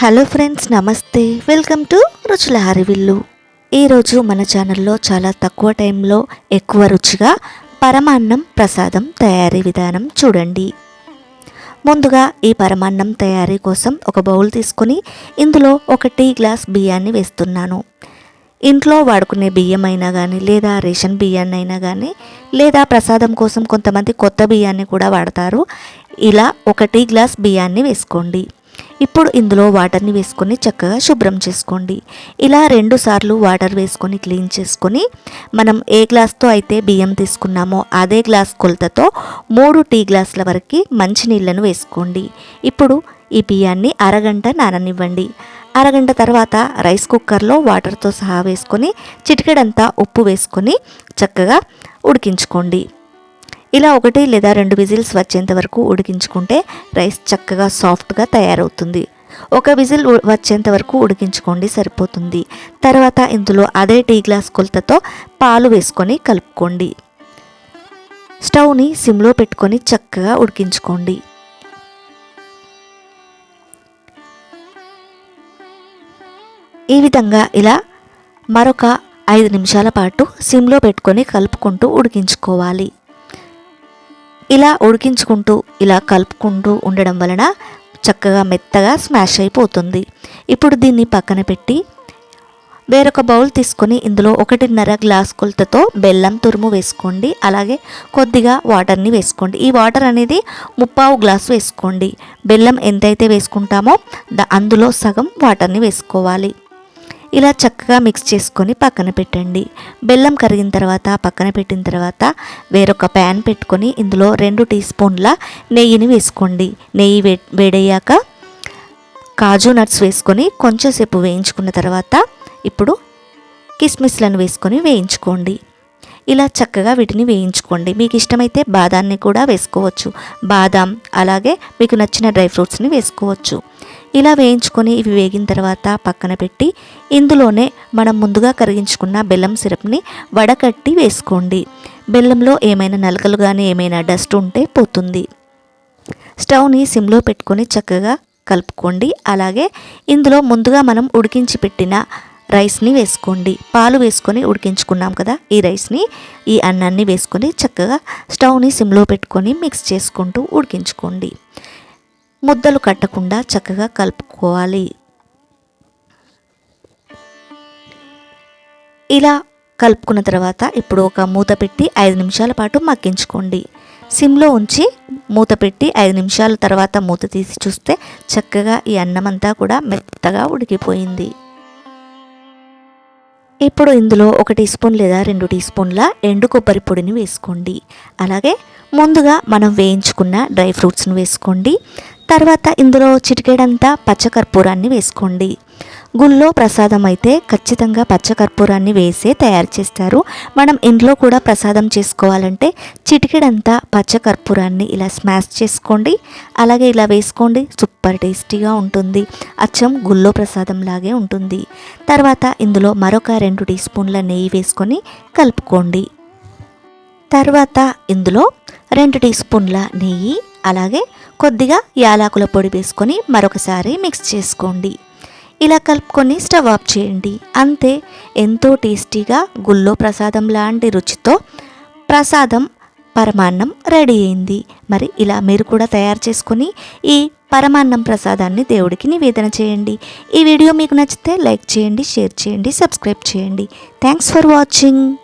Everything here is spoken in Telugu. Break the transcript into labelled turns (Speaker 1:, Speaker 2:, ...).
Speaker 1: హలో ఫ్రెండ్స్ నమస్తే. వెల్కమ్ టు రుచుల హరివిల్లు ఈరోజు మన ఛానల్లో చాలా తక్కువ టైంలో ఎక్కువ రుచిగా పరమాన్నం ప్రసాదం తయారీ విధానం చూడండి. ముందుగా ఈ పరమాన్నం తయారీ కోసం ఒక బౌల్ తీసుకొని ఇందులో ఒక టీ గ్లాస్ బియ్యాన్ని వేస్తున్నాను. ఇంట్లో వాడుకునే బియ్యం అయినా కానీ లేదా రేషన్ బియ్యాన్ని అయినా కానీ లేదా ప్రసాదం కోసం కొంతమంది కొత్త బియ్యాన్ని కూడా వాడతారు. ఇలా ఒక టీ గ్లాస్ బియ్యాన్ని వేసుకోండి. ఇప్పుడు ఇందులో వాటర్ని వేసుకొని చక్కగా శుభ్రం చేసుకోండి. ఇలా రెండు సార్లు వాటర్ వేసుకొని క్లీన్ చేసుకొని మనం ఏ గ్లాస్తో అయితే బియ్యం తీసుకున్నామో అదే గ్లాస్ కొలతతో మూడు టీ గ్లాసుల వరకు మంచినీళ్ళను వేసుకోండి. ఇప్పుడు ఈ బియ్యాన్ని అరగంట నాననివ్వండి. అరగంట తర్వాత రైస్ కుక్కర్లో వాటర్తో సహా వేసుకొని చిటికెడంతా ఉప్పు వేసుకొని చక్కగా ఉడికించుకోండి. ఇలా ఒకటి లేదా రెండు విజిల్స్ వచ్చేంత వరకు ఉడికించుకుంటే రైస్ చక్కగా సాఫ్ట్గా తయారవుతుంది. ఒక విజిల్ వచ్చేంత వరకు ఉడికించుకోండి సరిపోతుంది. తర్వాత ఇందులో అదే టీ గ్లాస్ కొలతతో పాలు వేసుకొని కలుపుకోండి. స్టవ్ని సిమ్లో పెట్టుకొని చక్కగా ఉడికించుకోండి. ఈ విధంగా ఇలా మరొక ఐదు నిమిషాల పాటు సిమ్లో పెట్టుకొని కలుపుకుంటూ ఉడికించుకోవాలి. ఇలా ఉడికించుకుంటూ ఇలా కలుపుకుంటూ ఉండడం వలన చక్కగా మెత్తగా స్మాష్ అయిపోతుంది. ఇప్పుడు దీన్ని పక్కన పెట్టి వేరొక బౌల్ తీసుకొని ఇందులో ఒకటిన్నర గ్లాస్ కొలతతో బెల్లం తురుము వేసుకోండి. అలాగే కొద్దిగా వాటర్ని వేసుకోండి. ఈ వాటర్ అనేది ముప్పావు గ్లాస్ వేసుకోండి. బెల్లం ఎంతైతే వేసుకుంటామో అందులో సగం వాటర్ని వేసుకోవాలి. ఇలా చక్కగా మిక్స్ చేసుకొని పక్కన పెట్టండి. బెల్లం కరిగిన తర్వాత పక్కన పెట్టిన తర్వాత వేరొక ప్యాన్ పెట్టుకొని ఇందులో రెండు టీ స్పూన్ల నెయ్యిని వేసుకోండి. నెయ్యి వే వేడయ్యాక కాజు నట్స్ వేసుకొని కొంచెంసేపు వేయించుకున్న తర్వాత ఇప్పుడు కిస్మిస్లను వేసుకొని వేయించుకోండి. ఇలా చక్కగా వీటిని వేయించుకోండి. మీకు ఇష్టమైతే బాదాన్ని కూడా వేసుకోవచ్చు. బాదాం అలాగే మీకు నచ్చిన డ్రై ఫ్రూట్స్ని వేసుకోవచ్చు. ఇలా వేయించుకొని ఇవి వేగిన తర్వాత పక్కన పెట్టి ఇందులోనే మనం ముందుగా కరిగించుకున్న బెల్లం సిరప్ని వడకట్టి వేసుకోండి. బెల్లంలో ఏమైనా నలకలు కానీ ఏమైనా డస్ట్ ఉంటే పోతుంది. స్టవ్ని సిమ్లో పెట్టుకొని చక్కగా కలుపుకోండి. అలాగే ఇందులో ముందుగా మనం ఉడికించి పెట్టిన రైస్ని వేసుకోండి. పాలు వేసుకొని ఉడికించుకున్నాం కదా ఈ రైస్ని ఈ అన్నాన్ని వేసుకొని చక్కగా స్టవ్ని సిమ్లో పెట్టుకొని మిక్స్ చేసుకుంటూ ఉడికించుకోండి. ముద్దలు కట్టకుండా చక్కగా కలుపుకోవాలి. ఇలా కలుపుకున్న తర్వాత ఇప్పుడు ఒక మూత పెట్టి ఐదు నిమిషాల పాటు మగ్గించుకోండి. సిమ్లో ఉంచి మూత పెట్టి ఐదు నిమిషాల తర్వాత మూత తీసి చూస్తే చక్కగా ఈ అన్నం అంతా కూడా మెత్తగా ఉడికిపోయింది. ఇప్పుడు ఇందులో ఒక టీ స్పూన్ లేదా రెండు టీ స్పూన్ల ఎండు కొబ్బరి పొడిని వేసుకోండి. అలాగే ముందుగా మనం వేయించుకున్న డ్రై ఫ్రూట్స్ని వేసుకోండి. తర్వాత ఇందులో చిటికేడంతా పచ్చకర్పూరాన్ని వేసుకోండి. గుళ్ళో ప్రసాదం అయితే ఖచ్చితంగా పచ్చకర్పూరాన్ని వేసే తయారు చేస్తారు. మనం ఇంట్లో కూడా ప్రసాదం చేసుకోవాలంటే చిటికెడంతా పచ్చకర్పూరాన్ని ఇలా స్మాష్ చేసుకోండి. అలాగే ఇలా వేసుకోండి. సూపర్ టేస్టీగా ఉంటుంది. అచ్చం గుళ్ళో ప్రసాదం లాగే ఉంటుంది. తర్వాత ఇందులో మరొక రెండు టీ స్పూన్ల నెయ్యి వేసుకొని కలుపుకోండి. తర్వాత ఇందులో రెండు టీ స్పూన్ల నెయ్యి అలాగే కొద్దిగా యాలకుల పొడి వేసుకొని మరొకసారి మిక్స్ చేసుకోండి. ఇలా కలుపుకొని స్టవ్ ఆఫ్ చేయండి. అంతే ఎంతో టేస్టీగా గుల్లో ప్రసాదం లాంటి రుచితో ప్రసాదం పరమాన్నం రెడీ అయింది. మరి ఇలా మీరు కూడా తయారు చేసుకొని ఈ పరమాన్నం ప్రసాదాన్ని దేవుడికి నివేదన చేయండి. ఈ వీడియో మీకు నచ్చితే లైక్ చేయండి షేర్ చేయండి సబ్స్క్రైబ్ చేయండి. Thanks for watching.